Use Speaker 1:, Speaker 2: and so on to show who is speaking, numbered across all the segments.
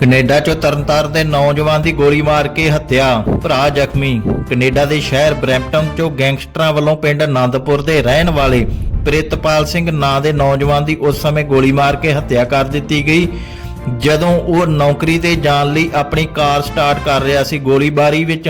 Speaker 1: Canada ਚੋਂ ਤਰਨਤਾਰਨ ਦੇ ਨੌਜਵਾਨ ਦੀ ਗੋਲੀ ਮਾਰ ਕੇ ਹੱਤਿਆ ਭਰਾ ਜ਼ਖਮੀ। ਕੈਨੇਡਾ ਦੇ ਸ਼ਹਿਰ ਬਰੈਂਪਟਨ ਚੋਂ ਗੈਂਗਸਟਰਾਂ ਵੱਲੋਂ ਪਿੰਡ ਆਨੰਦਪੁਰ ਦੇ ਰਹਿਣ ਵਾਲੇ ਪ੍ਰਿਤਪਾਲ ਸਿੰਘ ਨਾਂ ਦੇ ਨੌਜਵਾਨ ਦੀ ਉਸ ਸਮੇਂ ਗੋਲੀ ਮਾਰ ਕੇ ਹੱਤਿਆ ਕਰ ਦਿੱਤੀ ਗਈ। ਜਦੋਂ ਉਹ ਨੌਕਰੀ ਤੇ ਜਾਣ ਲਈ ਆਪਣੀ ਕਾਰ ਸਟਾਰਟ ਕਰ ਰਿਹਾ ਸੀ, ਗੋਲੀਬਾਰੀ ਵਿੱਚ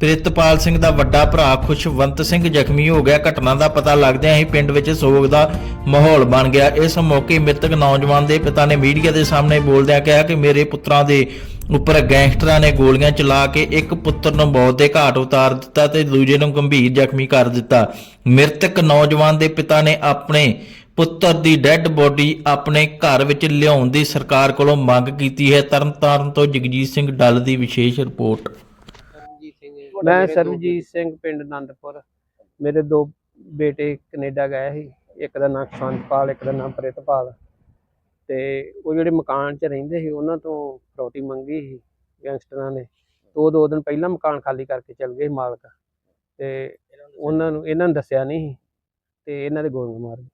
Speaker 1: ਪ੍ਰਿਤਪਾਲ ਸਿੰਘ ਦਾ ਵੱਡਾ ਭਰਾ ਖੁਸ਼ਵੰਤ ਸਿੰਘ ਜ਼ਖਮੀ ਹੋ ਗਿਆ। ਘਟਨਾ ਦਾ ਪਤਾ ਲੱਗਦਿਆਂ ਹੀ ਪਿੰਡ ਵਿੱਚ ਸੋਗ ਦਾ ਮਾਹੌਲ ਬਣ ਗਿਆ। ਇਸ ਮੌਕੇ ਮ੍ਰਿਤਕ ਨੌਜਵਾਨ ਦੇ ਪਿਤਾ ਨੇ ਮੀਡੀਆ ਦੇ ਸਾਹਮਣੇ ਬੋਲਦਿਆਂ ਕਿਹਾ ਕਿ ਮੇਰੇ ਪੁੱਤਰਾਂ ਦੇ ਉੱਪਰ ਗੈਂਗਸਟਰਾਂ ਨੇ ਗੋਲੀਆਂ ਚਲਾ ਕੇ ਇੱਕ ਪੁੱਤਰ ਨੂੰ ਮੌਤ ਦੇ ਘਾਟ ਉਤਾਰ ਦਿੱਤਾ ਤੇ ਦੂਜੇ ਨੂੰ ਗੰਭੀਰ ਜ਼ਖਮੀ ਕਰ ਦਿੱਤਾ। ਮ੍ਰਿਤਕ ਨੌਜਵਾਨ ਦੇ ਪਿਤਾ ਨੇ ਆਪਣੇ ਪੁੱਤਰ ਦੀ ਡੈੱਡ ਬੋਡੀ ਆਪਣੇ ਘਰ ਵਿੱਚ ਲਿਆਉਣ ਦੀ ਸਰਕਾਰ ਕੋਲੋਂ ਮੰਗ ਕੀਤੀ ਹੈ। ਤਰਨਤਾਰਨ ਤੋਂ ਜਗਜੀਤ ਸਿੰਘ ਡੱਲ ਦੀ ਵਿਸ਼ੇਸ਼ ਰਿਪੋਰਟ।
Speaker 2: ਮੈਂ ਸਰਬਜੀਤ ਸਿੰਘ ਪਿੰਡ ਆਨੰਦਪੁਰ ਮੇਰੇ ਦੋ ਬੇਟੇ ਕੈਨੇਡਾ ਗਏ ਸੀ। ਇੱਕ ਦਾ ਨਾਮ ਸ਼ਾਂਤਪਾਲ ਇੱਕ ਦਾ ਨਾਮ ਪ੍ਰਿਤਪਾਲ। ਤੇ ਉਹ ਜਿਹੜੇ ਮਕਾਨ 'ਚ ਰਹਿੰਦੇ ਸੀ ਉਹਨਾਂ ਤੋਂ ਫਰੋਤੀ ਮੰਗੀ ਸੀ ਗੈਂਗਸਟਰਾਂ ਨੇ। ਤੇ ਉਹ ਦੋ ਦਿਨ ਪਹਿਲਾਂ ਮਕਾਨ ਖਾਲੀ ਕਰਕੇ ਚਲ ਗਏ ਮਾਲਕ। ਤੇ ਉਹਨਾਂ ਨੂੰ ਇਹਨਾਂ ਨੂੰ ਦੱਸਿਆ ਨਹੀਂ ਸੀ। ਤੇ ਇਹਨਾਂ ਦੇ ਗੋਲੀਆਂ ਮਾਰ ਗਏ।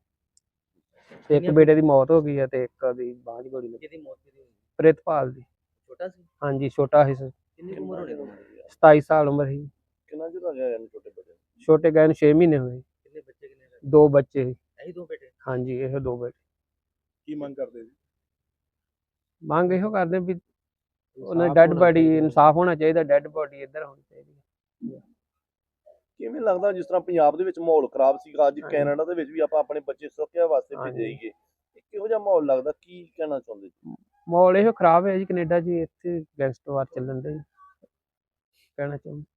Speaker 2: ਤੇ ਇੱਕ ਬੇਟੇ ਦੀ ਮੌਤ ਹੋ ਗਈ ਹੈ ਤੇ ਇੱਕ ਦੀ ਬਾਂਹ 'ਚ ਗੋਲੀ ਲੱਗੀ।
Speaker 3: ਕਿਹਦੀ ਮੌਤ ਕਿਹਦੀ ਹੋਈ?
Speaker 2: ਪ੍ਰਿਤਪਾਲ ਦੀ।
Speaker 3: ਛੋਟਾ ਸੀ?
Speaker 2: ਹਾਂਜੀ ਛੋਟਾ ਸੀ
Speaker 3: ਕੁ ਉਮਰ ਹੋਣੀ ਉਹਨਾਂ ਦੀ
Speaker 2: 27 ਸਾਲ ਉਮਰ ਸੀ।
Speaker 3: ਕਿੰਨਾ ਚਿਰ ਹੋ ਗਿਆ ਇਹਨੂੰ ਛੋਟੇ ਬੱਚੇ
Speaker 2: ਛੋਟੇ ਗਏ ਨੂੰ 6 ਮਹੀਨੇ ਹੋਏ।
Speaker 3: ਕਿੰਨੇ ਬੱਚੇ ਕਿੰਨੇ ਰਹੇ?
Speaker 2: ਦੋ ਬੱਚੇ ਸੀ।
Speaker 3: ਇਹੀ ਦੋ ਬੇਟੇ?
Speaker 2: ਹਾਂਜੀ ਇਹ ਦੋ ਬੇਟੇ।
Speaker 4: ਕੀ ਮੰਗ ਕਰਦੇ ਜੀ?
Speaker 2: ਮੰਗ ਇਹੋ ਕਰਦੇ ਵੀ ਉਹਨਾਂ
Speaker 3: ਇਨਸਾਫ਼
Speaker 2: ਡੈੱਡ
Speaker 3: ਹੋਣਾ
Speaker 2: ਬਾਡੀ
Speaker 3: ਚਾਹੀਦਾ।
Speaker 2: ਇਨਸਾਫ ਹੋਣਾ ਚਾਹੀਦਾ ਡੈੱਡ ਬਾਡੀ ਇੱਧਰ ਹੋਣੀ ਚਾਹੀਦੀ
Speaker 4: ਕਿਵੇਂ ਲੱਗਦਾ ਜਿਸ ਤਰ੍ਹਾਂ ਪੰਜਾਬ ਦੇ ਵਿੱਚ ਮਾਹੌਲ ਖਰਾਬ ਸੀਗਾ ਅੱਜ
Speaker 2: ਹਾਂਜੀ।
Speaker 4: ਕੈਨੇਡਾ ਦੇ ਵਿੱਚ ਵੀ ਆਪਾਂ ਆਪਣੇ ਬੱਚੇ ਸੁਰੱਖਿਆ ਵਾਸਤੇ
Speaker 2: ਹਾਂਜੀ।
Speaker 4: ਇਹ ਕਿਹੋ ਜਿਹਾ ਮਾਹੌਲ ਲੱਗਦਾ? ਕੀ ਕਹਿਣਾ ਚਾਹੁੰਦੇ ਜੀ?
Speaker 2: ਮਾਹੌਲ ਇਹੋ ਖਰਾਬ ਹੈ ਜੀ ਕੈਨੇਡਾ 'ਚ ਇੱਥੇ ਗੈਂਗਸਟਰ ਵਾਰ ਚੱਲਣ ਦੇ। ਕਹਿਣਾ ਚਾਹੁੰਦਾ